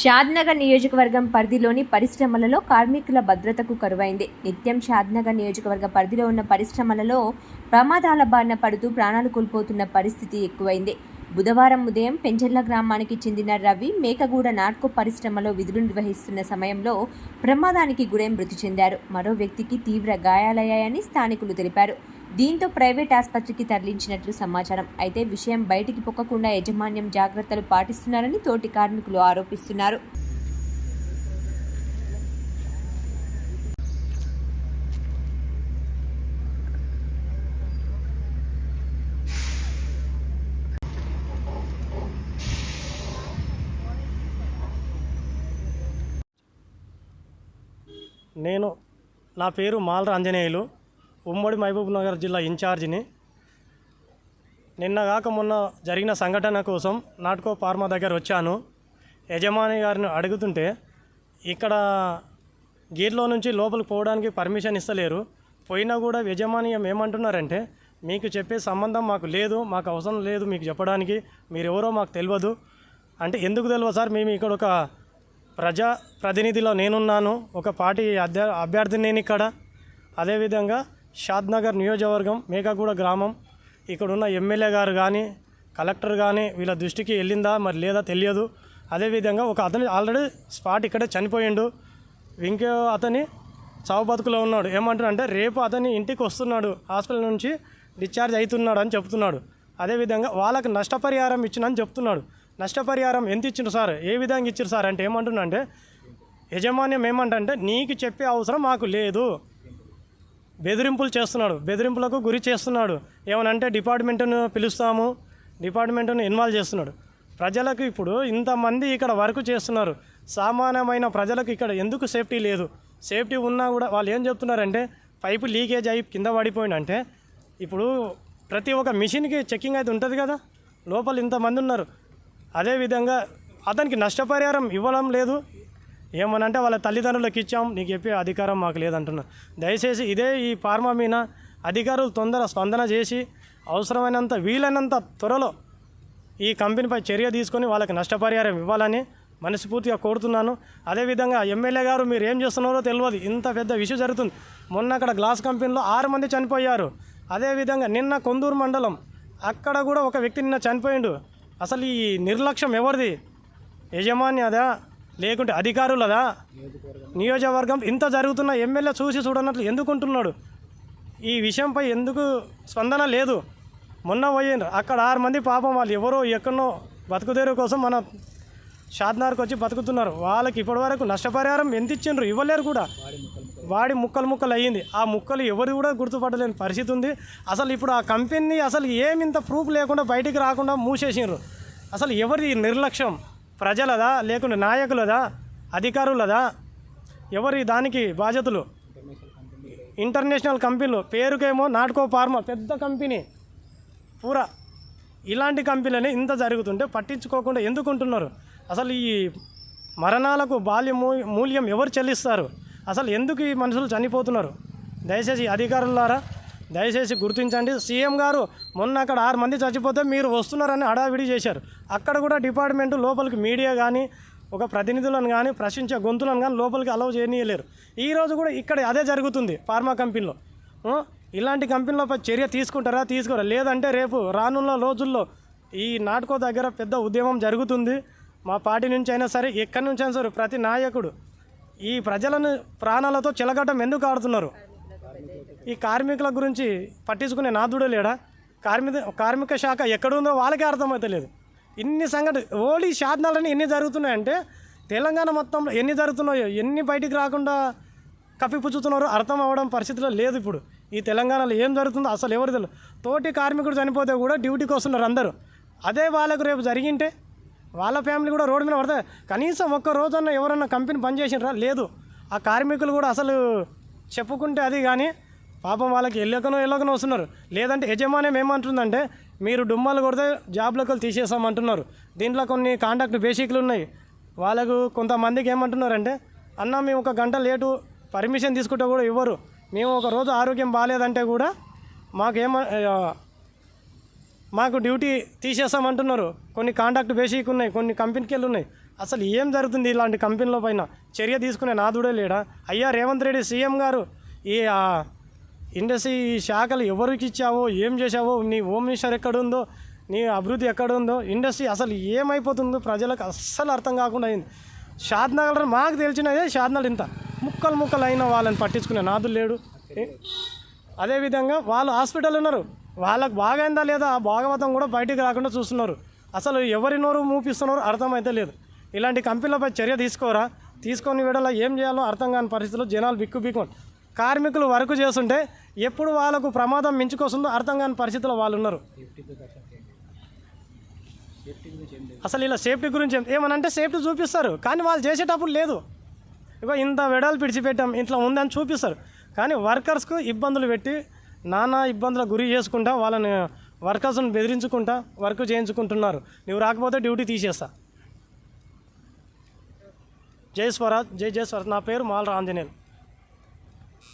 షాద్నగర్ నియోజకవర్గం పరిధిలోని పరిశ్రమలలో కార్మికుల భద్రతకు కరువైంది. నిత్యం షాద్నగర్ నియోజకవర్గ పరిధిలో ఉన్న పరిశ్రమలలో ప్రమాదాల బారిన పడుతూ ప్రాణాలు కోల్పోతున్న పరిస్థితి ఎక్కువైంది. బుధవారం ఉదయం పెంచెర్ల గ్రామానికి చెందిన రవి మేకగూడ నాట్కో పరిశ్రమలో విధులు నిర్వహిస్తున్న సమయంలో ప్రమాదానికి గురై మృతి చెందారు. మరో వ్యక్తికి తీవ్ర గాయాలయ్యాయని స్థానికులు తెలిపారు. దీంతో ప్రైవేట్ ఆసుపత్రికి తరలించినట్లు సమాచారం. అయితే విషయం బయటికి పొక్కకుండా యాజమాన్యం జాగ్రత్తలు పాటిస్తున్నారని తోటి కార్మికులు ఆరోపిస్తున్నారు. నేను నా పేరు మాల ఆంజనేయులు ఉమ్మడి మహబూబ్నగర్ జిల్లా ఇన్ఛార్జిని. నిన్న కాక మొన్న జరిగిన సంఘటన కోసం నాటకో ఫార్మా దగ్గర వచ్చాను. యజమాని గారిని అడుగుతుంటే ఇక్కడ గేట్లో నుంచి లోపలికి పోవడానికి పర్మిషన్ ఇస్తలేరు. పోయినా కూడా యజమానియం ఏమంటున్నారంటే మీకు చెప్పే సంబంధం మాకు లేదు మాకు అవసరం లేదు మీకు చెప్పడానికి మీరు ఎవరో మాకు తెలియదు అంటే ఎందుకు తెలియదు సార్? మేము ఇక్కడ ఒక ప్రజా ప్రతినిధిలో నేనున్నాను ఒక పార్టీ అధ్య అభ్యర్థి నేను ఇక్కడ అదేవిధంగా షాద్నగర్ నియోజకవర్గం మేకగూడ గ్రామం. ఇక్కడున్న ఎమ్మెల్యే గారు కానీ కలెక్టర్ కానీ వీళ్ళ దృష్టికి వెళ్ళిందా మరి లేదా తెలియదు. అదేవిధంగా ఒక అతను ఆల్రెడీ స్పాట్ ఇక్కడే చనిపోయిండు. ఇంకో అతని చావు బతుకులో ఉన్నాడు. ఏమంటారు అంటే రేపు అతని ఇంటికి వస్తున్నాడు. హాస్పిటల్ నుంచి డిశ్చార్జ్ అవుతున్నాడు అని చెప్తున్నాడు. అదేవిధంగా వాళ్ళకి నష్టపరిహారం ఇచ్చినని చెప్తున్నాడు. నష్టపరిహారం ఎంత ఇచ్చిండ్రు సార్? ఏ విధంగా ఇచ్చారు సార్? అంటే ఏమంటున్నా అంటే యజమాన్యం ఏమంటే నీకు చెప్పే అవసరం మాకు లేదు. బెదిరింపులు చేస్తున్నాడు బెదిరింపులకు గురి చేస్తున్నాడు. ఏమనంటే డిపార్ట్మెంట్ను పిలుస్తాము డిపార్ట్మెంట్ను ఇన్వాల్వ్ చేస్తున్నాడు. ప్రజలకు ఇప్పుడు ఇంతమంది ఇక్కడ వర్క్ చేస్తున్నారు. సామాన్యమైన ప్రజలకు ఇక్కడ ఎందుకు సేఫ్టీ లేదు? సేఫ్టీ ఉన్నా కూడా వాళ్ళు ఏం చెప్తున్నారంటే పైపు లీకేజ్ అయి కింద పడిపోయిందంటే ఇప్పుడు ప్రతి ఒక్క మిషన్కి చెక్కింగ్ అయితే ఉంటుంది కదా? లోపల ఇంతమంది ఉన్నారు. అదేవిధంగా అతనికి నష్టపరిహారం ఇవ్వడం లేదు. ఏమనంటే వాళ్ళ తల్లిదండ్రులకు ఇచ్చాం నీకు చెప్పే అధికారం మాకు లేదంటున్నా. దయచేసి ఇదే ఈ ఫార్మా మీద అధికారులు తొందర స్పందన చేసి అవసరమైనంత వీలైనంత త్వరలో ఈ కంపెనీపై చర్య తీసుకొని వాళ్ళకి నష్టపరిహారం ఇవ్వాలని మనస్ఫూర్తిగా కోరుతున్నాను. అదేవిధంగా ఎమ్మెల్యే గారు మీరు ఏం చేస్తున్నారో తెలియదు. ఇంత పెద్ద ఇష్యూ జరుగుతుంది. మొన్న అక్కడ గ్లాస్ కంపెనీలో ఆరు మంది చనిపోయారు. అదేవిధంగా నిన్న కొందూరు మండలం అక్కడ కూడా ఒక వ్యక్తి నిన్న చనిపోయిండు. అసలు ఈ నిర్లక్ష్యం ఎవరిది? యజమాన్యదా లేకుంటే అధికారులదా? నియోజకవర్గం ఇంత జరుగుతున్న ఎమ్మెల్యే చూసి చూడనట్లు ఎందుకుంటున్నాడు? ఈ విషయంపై ఎందుకు స్పందన లేదు? మొన్న పోయిండ్రు అక్కడ ఆరు మంది పాపం వాళ్ళు ఎవరో ఎక్కడనో బతుకుదేరు కోసం మన షాద్నార్కి వచ్చి బతుకుతున్నారు. వాళ్ళకి ఇప్పటివరకు నష్టపరిహారం ఎంత ఇచ్చిండ్రు? ఇవ్వలేరు కూడా. వాడి ముక్కలు ముక్కలు అయ్యింది ఆ ముక్కలు ఎవరు కూడా గుర్తుపట్టలేని పరిస్థితి ఉంది. అసలు ఇప్పుడు ఆ కంపెనీ అసలు ఏమింత ప్రూఫ్ లేకుండా బయటికి రాకుండా మూసేసిండ్రు? అసలు ఎవరి నిర్లక్ష్యం? ప్రజలదా లేకుంటే నాయకులదా అధికారులదా? ఎవరి దానికి బాధ్యతలు? ఇంటర్నేషనల్ కంపెనీలు. పేరుకేమో నాటకో ఫార్మా. పెద్ద కంపెనీ. పూరా. ఇలాంటి కంపెనీలని ఇంత జరుగుతుంటే పట్టించుకోకుండా ఎందుకుంటున్నారు? అసలు ఈ మరణాలకు బాల్య మూ- మూల్యం ఎవరు చెల్లిస్తారు? అసలు ఎందుకు ఈ మనుషులు చనిపోతున్నారు? దయచేసి అధికారులారా దయచేసి గుర్తించండి. సీఎం గారు మొన్న అక్కడ ఆరు మంది చచ్చిపోతే మీరు వస్తున్నారని హడావిడి చేశారు. అక్కడ కూడా డిపార్ట్మెంట్ లోపలికి మీడియా కానీ ఒక ప్రతినిధులను కానీ ప్రశ్నించే గొంతులను కానీ లోపలికి అలౌ చేయనీయలేరు. ఈ రోజు కూడా ఇక్కడ అదే జరుగుతుంది ఫార్మా కంపెనీలో. ఇలాంటి కంపెనీలో చర్య తీసుకుంటారా తీసుకోరా? లేదంటే రేపు రానున్న రోజుల్లో ఈ నాటకో దగ్గర పెద్ద ఉద్యమం జరుగుతుంది. మా పార్టీ నుంచి అయినా సరే ఎక్కడి నుంచి అయినా సరే ప్రతి నాయకుడు ఈ ప్రజలను ప్రాణాలతో చిలగటం ఎందుకు ఆడుతున్నారు? ఈ కార్మికుల గురించి పట్టించుకునే నాదుడే లేడా? కార్మిక కార్మిక శాఖ ఎక్కడుందో వాళ్ళకే అర్థమవుతలేదు ఇన్ని సంఘటన ఓలీ శాసనాలని ఎన్ని జరుగుతున్నాయంటే తెలంగాణ మొత్తంలో ఎన్ని జరుగుతున్నాయో ఎన్ని బయటికి రాకుండా కప్పిపుచ్చుతున్నారో అర్థం అవ్వడం పరిస్థితిలో లేదు ఇప్పుడు. ఈ తెలంగాణలో ఏం జరుగుతుందో అసలు ఎవరు తెలియదు తోటి కార్మికుడు చనిపోతే కూడా డ్యూటీకి వస్తున్నారు అందరూ. అదే వాళ్ళకు రేపు జరిగింటే వాళ్ళ ఫ్యామిలీ కూడా రోడ్డు మీద పడతాయి. కనీసం ఒక్క రోజన్నా ఎవరన్నా కంపెనీ పనిచేసినరా లేదు. ఆ కార్మికులు కూడా అసలు చెప్పుకుంటే అది కానీ పాపం వాళ్ళకి వెళ్ళకనో వెళ్ళకనో వస్తున్నారు. లేదంటే యజమాన్యం ఏమంటుందంటే మీరు డుమ్మాలు కొడితే జాబ్లోకి తీసేసామంటున్నారు దీంట్లో కొన్ని కాంటాక్ట్ బేసిక్లు ఉన్నాయి. వాళ్ళకు కొంతమందికి ఏమంటున్నారంటే అన్న మేము ఒక గంట లేటు పర్మిషన్ తీసుకుంటే కూడా ఇవ్వరు. మేము ఒక రోజు ఆరోగ్యం బాగాలేదంటే కూడా మాకేమ మాకు డ్యూటీ తీసేస్తామంటున్నారు. కొన్ని కాంటాక్ట్ బేసిక్ ఉన్నాయి కొన్ని కంపెనీకి వెళ్ళి ఉన్నాయి. అసలు ఏం జరుగుతుంది ఇలాంటి కంపెనీల పైన? చర్య తీసుకునే నాదుడే లేడా? అయ్యా రేవంత్ రెడ్డి సీఎం గారు ఈ ఇండస్ట్రీ ఈ శాఖలు ఎవరికి ఇచ్చావో ఏం చేశావో నీ హోమ్ మినిస్టర్ ఎక్కడుందో నీ అభివృద్ధి ఎక్కడుందో ఇండస్ట్రీ అసలు ఏమైపోతుందో ప్రజలకు అస్సలు అర్థం కాకుండా అయింది. షాద్నగర్ మాకు తెలిసినదే షాద్నగర్ ఇంత. ముక్కలు ముక్కలు అయిన వాళ్ళని పట్టించుకునే నాదులు లేడు. అదేవిధంగా వాళ్ళు హాస్పిటల్ ఉన్నారు. వాళ్ళకు బాగైందా లేదా ఆ భాగవతం కూడా బయటికి రాకుండా చూస్తున్నారు. అసలు ఎవరి నోరు మూపిస్తున్నారో అర్థమైతే లేదు. ఇలాంటి కంపెనీలపై చర్య తీసుకోరా? తీసుకొని వీడలా ఏం చేయాలో అర్థం కాని పరిస్థితుల్లో జనాలు బిక్కు బిక్కు కార్మికులు వర్క్ చేస్తుంటే ఎప్పుడు వాళ్ళకు ప్రమాదం మించుకొస్తుందో అర్థం కాని పరిస్థితుల్లో వాళ్ళు ఉన్నారు. అసలు ఇలా సేఫ్టీ గురించి ఏమనంటే సేఫ్టీ చూపిస్తారు కానీ వాళ్ళు చేసేటప్పుడు లేదు. ఇగో ఇంత వెడలు పిడిచిపెట్టాం ఇంట్లో ఉందని చూపిస్తారు. కానీ వర్కర్స్కు ఇబ్బందులు పెట్టి నానా ఇబ్బందులకు గురి చేసుకుంటా వాళ్ళని వర్కర్స్ని బెదిరించుకుంటా వర్క్ చేయించుకుంటున్నారు. నువ్వు రాకపోతే డ్యూటీ తీసేస్తా. జై స్వరాజ్ జై జై స్వరాజ్. నా పేరు మాల ఆంజనేయులు